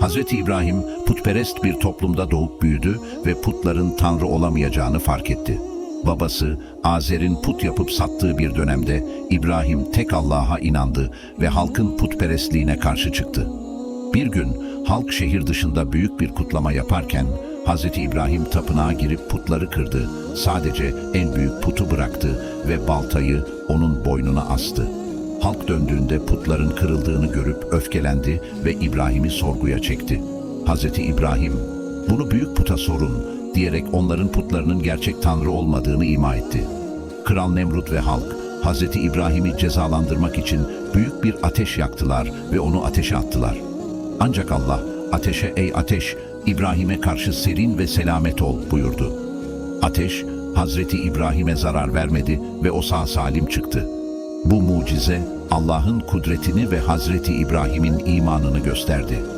Hz. İbrahim putperest bir toplumda doğup büyüdü ve putların tanrı olamayacağını fark etti. Babası Azer'in put yapıp sattığı bir dönemde İbrahim tek Allah'a inandı ve halkın putperestliğine karşı çıktı. Bir gün halk şehir dışında büyük bir kutlama yaparken Hz. İbrahim tapınağa girip putları kırdı. Sadece en büyük putu bıraktı ve baltayı onun boynuna astı. Halk döndüğünde putların kırıldığını görüp öfkelendi ve İbrahim'i sorguya çekti. Hz. İbrahim, bunu büyük puta sorun diyerek onların putlarının gerçek tanrı olmadığını ima etti. Kral Nemrut ve halk Hz. İbrahim'i cezalandırmak için büyük bir ateş yaktılar ve onu ateşe attılar. Ancak Allah ateşe ey ateş İbrahim'e karşı serin ve selamet ol buyurdu. Ateş Hazreti İbrahim'e zarar vermedi ve o sağ salim çıktı. Bu mucize Allah'ın kudretini ve Hazreti İbrahim'in imanını gösterdi.